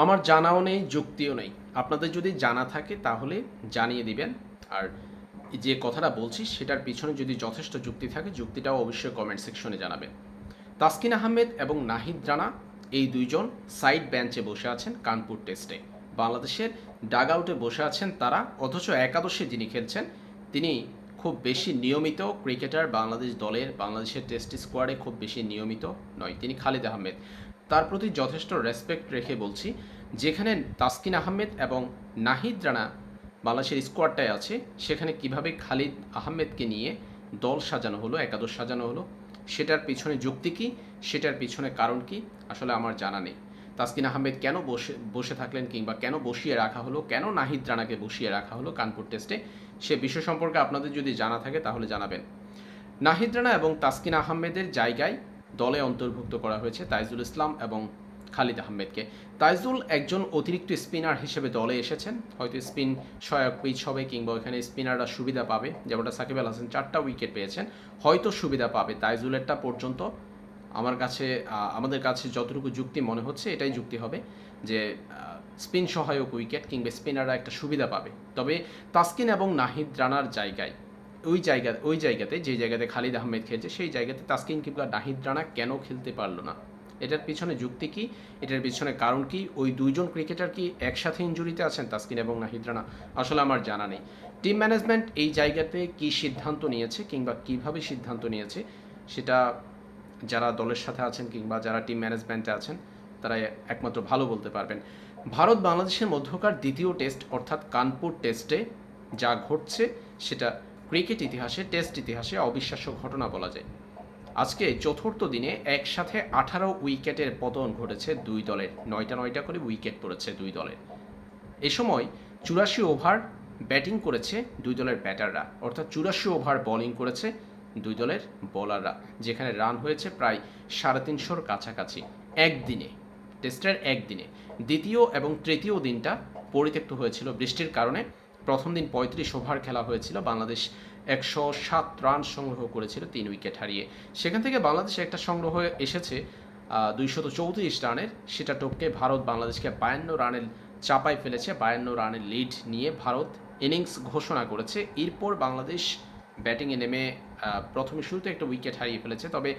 আমার জানাও নেই, যুক্তিও নেই। আপনাদের যদি জানা থাকে, তাহলে জানিয়ে দিবেন। আর যে কথাটা বলছি, সেটার পিছনে যদি যথেষ্ট যুক্তি থাকে, যুক্তিটাও অবশ্যই কমেন্ট সেকশনে জানাবেন। তাসকিন আহমেদ এবং নাহিদ রানা, এই দুইজন সাইড বেঞ্চে বসে আছেন কানপুর টেস্টে বাংলাদেশের ডাগ আউটে বসে আছেন তারা, অথচ একাদশে যিনি খেলছেন, তিনি খুব বেশি নিয়মিত ক্রিকেটার বাংলাদেশ দলের, বাংলাদেশের টেস্ট স্কোয়াডে খুব বেশি নিয়মিত নয়, তিনি খালিদ আহমেদ। তার প্রতি যথেষ্ট রেসপেক্ট রেখে বলছি, যেখানে তাসকিন আহমেদ এবং নাহিদ রানা বাংলাদেশের স্কোয়াডটায় আছে, সেখানে কীভাবে খালিদ আহমেদকে নিয়ে দল সাজানো হলো, একাদশ সাজানো হলো, সেটার পিছনে যুক্তি কি, সেটার পিছনে কারণ কি, আসলে আমার জানা নেই। তাসকিন আহমেদ কেন বসে বসে থাকলেন কিংবা কেন বসিয়ে রাখা হলো? কেন নাহিদ রানাকে বসিয়ে রাখা হলো কানপুর টেস্টে? সে বিষয় সম্পর্কে আপনাদের যদি জানা থাকে তাহলে জানাবেন। নাহিদ রানা এবং তাসকিন আহমেদের জায়গায় দলে অন্তর্ভুক্ত করা হয়েছে তাইজুল ইসলাম এবং খালিদ আহমেদকে। তাইজুল একজন অতিরিক্ত স্পিনার হিসেবে দলে এসেছেন। হয়তো স্পিন সহায়ক পিচ হবে কিংবা ওখানে স্পিনাররা সুবিধা পাবে। যেমনটা সাকিব আল হাসান চারটা উইকেট পেয়েছেন। হয়তো সুবিধা পাবে। তাইজুলেরটা পর্যন্ত আমার কাছে আমাদের কাছে যতটুকু যুক্তি মনে হচ্ছে, এটাই যুক্তি হবে যে স্পিন সহায়ক উইকেট কিংবা স্পিনাররা একটা সুবিধা পাবে। তবে তাসকিন এবং নাহিদ রানার জায়গায়, ওই জায়গা, ওই জায়গাতে, যে জায়গাতে খালিদ আহমেদ খেলছে, সেই জায়গাতে তাসকিন কিংবা নাহিদ রানা কেন খেলতে পারল না? এটার পিছনে যুক্তি কি? এটার পিছনে কারণ কি? ওই দুইজন ক্রিকেটার কি একসাথে ইঞ্জুরিতে আছেন, তাসকিন এবং নাহিদ রানা? আসলে আমার জানা নেই। টিম ম্যানেজমেন্ট এই জায়গাতে কি সিদ্ধান্ত নিয়েছে কিংবা কীভাবে সিদ্ধান্ত নিয়েছে, সেটা যারা দলের সাথে আছেন কিংবা যারা টিম ম্যানেজমেন্টে আছেন, তারা একমাত্র ভালো বলতে পারবেন। ভারত বাংলাদেশের মধ্যকার দ্বিতীয় টেস্ট অর্থাৎ কানপুর টেস্টে যা ঘটছে, সেটা ক্রিকেট ইতিহাসে টেস্ট ইতিহাসে অবিশ্বাস্য ঘটনা বলা যায়। আজকে চতুর্থ দিনে একসাথে আঠারো উইকেটের পতন ঘটেছে দুই দলের। নয়টা নয়টা করে উইকেট পড়েছে দুই দলের। এ সময় চুরাশি ওভার ব্যাটিং করেছে দুই দলের ব্যাটাররা। অর্থাৎ চুরাশি ওভার বোলিং করেছে দুই দলের বোলাররা যেখানে রান হয়েছে প্রায় সাড়ে তিনশোর কাছাকাছি, একদিনে টেস্টের একদিনে। দ্বিতীয় এবং তৃতীয় দিনটা পরিত্যক্ত হয়েছিল বৃষ্টির কারণে। প্রথম দিন পঁয়ত্রিশ ওভার খেলা হয়েছিল। বাংলাদেশ একশো সাত রান সংগ্রহ করেছিল, তিন উইকেট হারিয়ে। সেখান থেকে বাংলাদেশে একটা সংগ্রহ এসেছে দুইশত চৌত্রিশ রানের। সেটা টপকে ভারত বাংলাদেশকে বায়ান্ন রানের চাপায় ফেলেছে। বায়ান্ন রানের লিড নিয়ে ভারত ইনিংস ঘোষণা করেছে। এরপর বাংলাদেশ ব্যাটিংয়ে নেমে প্রথমে শুরুতে একটা উইকেট হারিয়ে ফেলেছে, তবে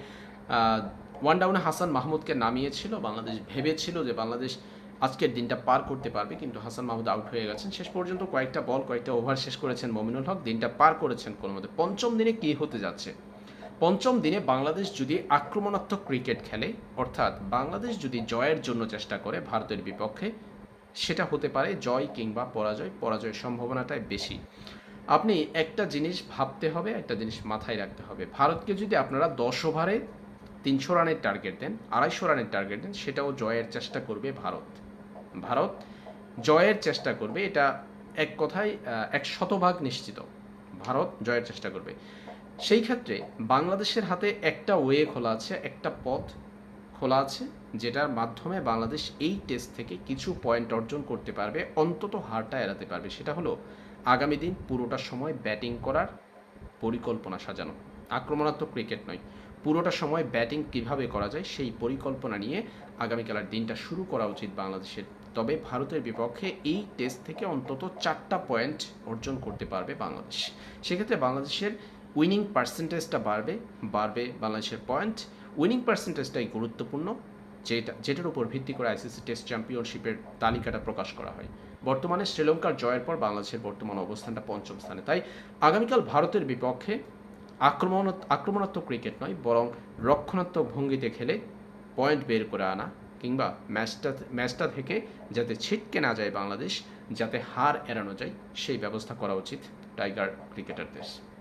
ওয়ান ডাউনে হাসান মাহমুদকে নামিয়েছিল। বাংলাদেশ ভেবেছিল যে বাংলাদেশ আজকের দিনটা পার করতে পারবে, কিন্তু হাসান মাহমুদ আউট হয়ে গেছেন। শেষ পর্যন্ত কয়েকটা বল কয়েকটা ওভার শেষ করেছেন মমিনুল হক। দিনটা পার করেছেন কোনো মতে। পঞ্চম দিনে কী হতে যাচ্ছে? পঞ্চম দিনে বাংলাদেশ যদি আক্রমণাত্মক ক্রিকেট খেলে, অর্থাৎ বাংলাদেশ যদি জয়ের জন্য চেষ্টা করে ভারতের বিপক্ষে, সেটা হতে পারে জয় কিংবা পরাজয়। পরাজয়ের সম্ভাবনাটাই বেশি। আপনি একটা জিনিস ভাবতে হবে, একটা জিনিস মাথায় রাখতে হবে। ভারতকে যদি আপনারা দশ ওভারে তিনশো রানের টার্গেট দেন, আড়াইশো রানের টার্গেট দেন, সেটাও জয়ের চেষ্টা করবে ভারত। ভারত জয়ের চেষ্টা করবে, এটা এক কথায় এক শতভাগ নিশ্চিত। ভারত জয়ের চেষ্টা করবে। সেই ক্ষেত্রে বাংলাদেশের হাতে একটা ওয়ে খোলা আছে, একটা পথ খোলা আছে, যেটার মাধ্যমে বাংলাদেশ এই টেস্ট থেকে কিছু পয়েন্ট অর্জন করতে পারবে, অন্তত হারটা এড়াতে পারবে। সেটা হলো, আগামী দিন পুরোটা সময় ব্যাটিং করার পরিকল্পনা সাজানো। আক্রমণাত্মক ক্রিকেট নয়। পুরোটা সময় ব্যাটিং কীভাবে করা যায়, সেই পরিকল্পনা নিয়ে আগামীকালের দিনটা শুরু করা উচিত বাংলাদেশের। তবে ভারতের বিপক্ষে এই টেস্ট থেকে অন্তত চারটা পয়েন্ট অর্জন করতে পারবে বাংলাদেশ। সেক্ষেত্রে বাংলাদেশের উইনিং পার্সেন্টেজটা বাড়বে বাড়বে বাংলাদেশের পয়েন্ট উইনিং পার্সেন্টেজটাই গুরুত্বপূর্ণ, যেটা, যেটার উপর ভিত্তি করে আইসিসি টেস্ট চ্যাম্পিয়নশিপের তালিকাটা প্রকাশ করা হয়। বর্তমানে শ্রীলঙ্কার জয়ের পর বাংলাদেশের বর্তমান অবস্থানটা পঞ্চম স্থানে। তাই আগামীকাল ভারতের বিপক্ষে আক্রমণ, আক্রমণাত্মক ক্রিকেট নয়, বরং রক্ষণাত্মক ভঙ্গিতে খেলে পয়েন্ট বের করে আনা কিংবা ম্যাচটা ম্যাচটা থেকে যাতে ছিটকে না যায় বাংলাদেশ, যাতে হার এড়ানো যায়, সেই ব্যবস্থা করা উচিত টাইগার ক্রিকেটারদের।